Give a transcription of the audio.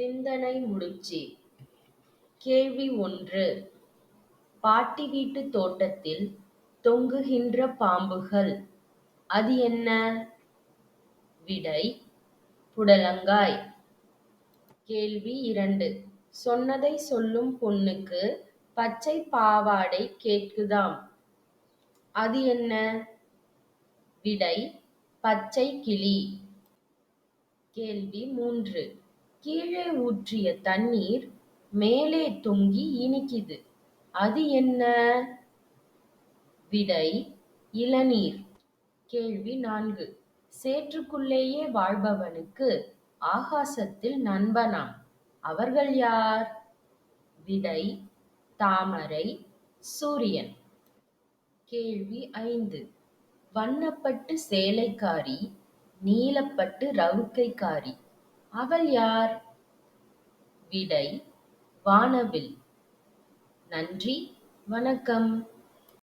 சிந்தனை முடிச்சு கேள்வி ஒன்று பாட்டி வீட்டுத் தோட்டத்தில் தொங்குகின்ற பாம்புகள் அது என்ன? விடை புடலங்காய். கேள்வி இரண்டு சொன்னதை சொல்லும் பொண்ணுக்கு பச்சை பாவாடை கேட்குதாம். அது என்ன? விடை பச்சை கிளி. கேள்வி மூன்று கீழே ஊற்றிய தண்ணீர் மேலே தொங்கி இனிக்குது அது என்ன? விடை இளநீர். கேள்வி நான்கு சேற்றுக்குள்ளேயே வாழ்பவனுக்கு ஆகாசத்தில் நண்பனாம் அவர்கள் யார்? விடை தாமரை, சூரியன். கேள்வி ஐந்து வண்ணப்பட்டு சேலைக்காரி நீலப்பட்டு ரவுக்கைக்காரி அவள் யார்? விடை வானவில். நன்றி வணக்கம்.